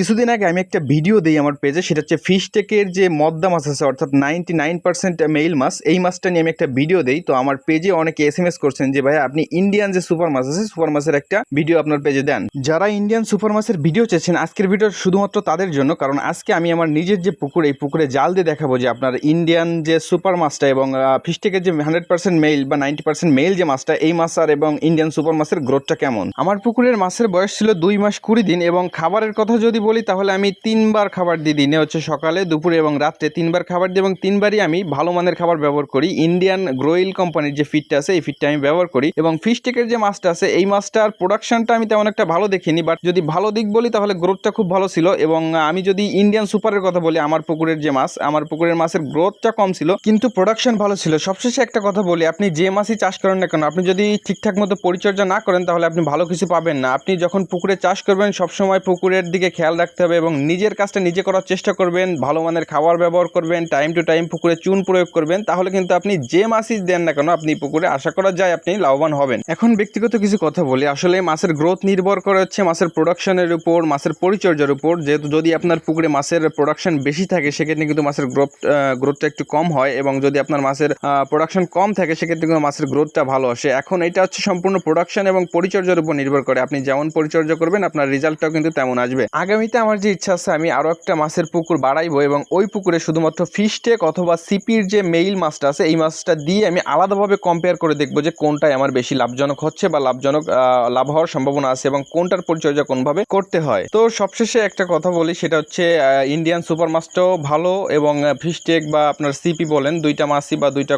কিছুদিন আগে আমি একটা ভিডিও দিই আমার পেজে, সেটা হচ্ছে ফিশ টেকের যে মদ্দা মাছ আছে, অর্থাৎ নাইনটি নাইন পার্সেন্ট মেইল মাছ, এই মাছটা নিয়ে আমি একটা ভিডিও দিই। তো আমার পেজে অনেকে এস এম এস করছেন যে ভাই আপনি ইন্ডিয়ান যে সুপার মাছ আছে সুপার মাছের একটা ভিডিও আপনার পেজে দেন। যারা ইন্ডিয়ান সুপার মাছের ভিডিও চেয়েছেন, আজকের ভিডিও শুধুমাত্র তাদের জন্য, কারণ আজকে আমি আমার নিজের যে পুকুর, এই পুকুরে জাল দিয়ে দেখাবো যে আপনার ইন্ডিয়ান যে সুপার মাছটা এবং ফিশ টেকের যে হান্ড্রেড পার্সেন্ট মেইল বা নাইনটি পার্সেন্ট মেইল যে মাছটা, এই মাছ আর এবং ইন্ডিয়ান সুপার মাছের গ্রোথটা কেমন? আমার পুকুরের মাছের বয়স ছিল দুই মাস কুড়ি দিন এবং খাবারের কথা যদি বলি, তাহলে আমি তিনবার খাবার দিই। দিনে হচ্ছে সকালে, দুপুরে এবং রাত্রে তিনবার খাবার দিই এবং তিনবারই আমি ভালো মানের খাবার ব্যবহার করি। ইন্ডিয়ান গ্রোইল কোম্পানির যে ফিডটা আছে, এই ফিডটা আমি ব্যবহার করি এবং ফিশ যে মাছটা আছে, এই মাছটার প্রোডাকশনটা আমি তেমন একটা ভালো দেখিনি বাট যদি ভালো দিক বলি, তাহলে গ্রোথটা খুব ভালো ছিল এবং আমি যদি ইন্ডিয়ান সুপারের কথা বলি, আমার পুকুরের যে মাছ, আমার পুকুরের মাছের গ্রোথটা কম ছিল, কিন্তু প্রোডাকশন ভালো ছিল। সবশেষে একটা কথা বলি, আপনি যে মাছই চাষ করেন না কেন, আপনি যদি ঠিকঠাক মতো পরিচর্যা না করেন, তাহলে আপনি ভালো কিছু পাবেন না। আপনি যখন পুকুরে চাষ করবেন, সবসময় পুকুরের দিকে খেয়াল রাখতে হবে এবং নিজের কাজটা নিজে করার চেষ্টা করবেন, ভালো মানের খাবার ব্যবহার করবেন টাইম টু টাইম পুকুরে চুন প্রয়োগ করবেন, তাহলে কিন্তু আপনি যে মাছই দেন না কেন আপনি পুকুরে আশা করা যায় আপনি লাভবান হবেন। এখন ব্যক্তিগত কিছু কথা বলি, আসলে মাছের গ্রোথ নির্ভর করে হচ্ছে মাছের প্রোডাকশনের উপর, মাছের পরিচর্যার উপর, যেহেতু যদি আপনার পুকুরে মাছের প্রোডাকশন বেশি থাকে, সেক্ষেত্রে কিন্তু মাছের গ্রোথ গ্রোথটা একটু কম হয় এবং যদি আপনার মাছের প্রোডাকশন কম থাকে, সেক্ষেত্রে কিন্তু মাছের গ্রোথটা ভালো আসে। এখন এটা হচ্ছে সম্পূর্ণ প্রোডাকশন এবং পরিচর্যার উপর নির্ভর করে। আপনি যেমন পরিচর্যা করবেন, আপনার রেজাল্টটাও কিন্তু তেমন আসবে। আগামীতে আমার যে ইচ্ছা আছে, আমি আরও একটা মাছের পুকুর বাড়াইবো এবং ওই পুকুরে শুধুমাত্র ফিশ টেক অথবা সিপির যে মেইল মাছটা আছে, এই মাছটা দিয়ে আমি আলাদাভাবে কম্পেয়ার করে দেখব যে কোনটাই আমার বেশি লাভজনক হচ্ছে বা লাভজনক লাভ হওয়ার সম্ভাবনা আছে এবং কোনটার পরিচর্যা কোনভাবে করতে হয়। তো সবশেষে একটা কথা বলি, সেটা হচ্ছে ইন্ডিয়ান সুপার মাছটাও ভালো এবং ফিশ টেক বা আপনার সিপি বলেন, দুইটা মাছই বা দুইটা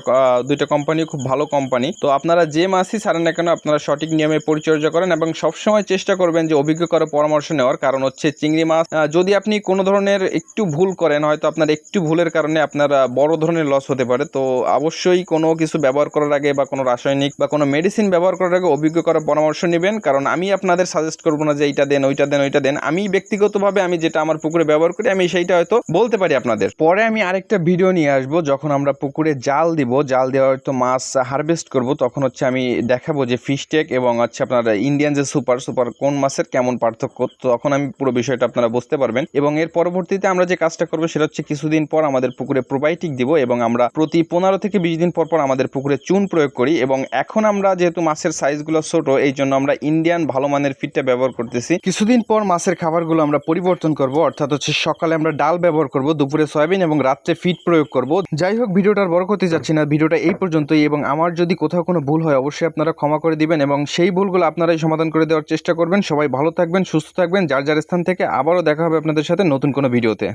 দুইটা কোম্পানি খুব ভালো কোম্পানি তো আপনারা যে মাছই ছাড়েন না কেন, আপনারা সঠিক নিয়মে পরিচর্যা করেন এবং সবসময় চেষ্টা করবেন যে অভিজ্ঞ কারও পরামর্শ নেওয়ার, কারণ হচ্ছে চিংড়ি মাছ। যদি আপনি কোনো ধরনের একটু ভুল করেন, হয়তো আপনার একটু ভুলের কারণে আপনার বড় ধরনের লস হতে পারে। তো অবশ্যই কোনো কিছু ব্যবহার করার আগে বা কোনো রাসায়নিক বা কোনো মেডিসিন ব্যবহার করার আগে অভিজ্ঞ কারও পরামর্শ নেবেন। কারণ আমি আপনাদের সাজেস্ট করব না যে এইটা দেন, ওইটা দেন ওইটা দেন। আমি ব্যক্তিগতভাবে আমি যেটা আমার পুকুরে ব্যবহার করি, আমি সেইটা হয়তো বলতে পারি আপনাদের। পরে আমি আরেকটা ভিডিও নিয়ে আসব, যখন আমরা পুকুরে জাল দিব। জাল দেওয়া হয়তো মাছ হারভেস্ট করব, তখন হচ্ছে আমি দেখাবো যে ফিশ টেক এবং হচ্ছে আপনার ইন্ডিয়ান যে সুপার সুপার কোন মাছের কেমন পার্থক্য। তখন আমি পুরো বিষয়টা আপনারা বুঝতে পারবেন। এবং এর পরবর্তীতে আমরা যে কাজটা করব সেটা হচ্ছে কিছুদিন পর আমাদের পুকুরে প্রোবায়োটিক দিব এবং আমরা প্রতি পনেরো থেকে বিশ দিন পর পর আমাদের পুকুরে চুন প্রয়োগ করি এবং এখন আমরা যেহেতু মাছের সাইজগুলো ছোট, এই জন্য আমরা ইন্ডিয়ান ভালো মানের ফিডটা ব্যবহার করতেছি। কিছুদিন পর মাছের খাবারগুলো আমরা পরিবর্তন করব, অর্থাৎ হচ্ছে সকালে আমরা ডাল ব্যবহার করব, দুপুরে সয়াবিন এবং রাত্রে ফিড প্রয়োগ করব। যাই হোক, ভিডিওটার বড় করতে যাচ্ছি না, ভিডিওটা এই পর্যন্তই এবং আমার যদি কোথাও কোনো ভুল হয় অবশ্যই আপনারা ক্ষমা করে দিবেন এবং সেই ভুলগুলো আপনারাই সমাধান করে দেওয়ার চেষ্টা করবেন। সবাই ভালো থাকবেন, সুস্থ থাকবেন, যার যার স্থান থেকে আবারও দেখা হবে আপনাদের সাথে নতুন কোনো ভিডিওতে।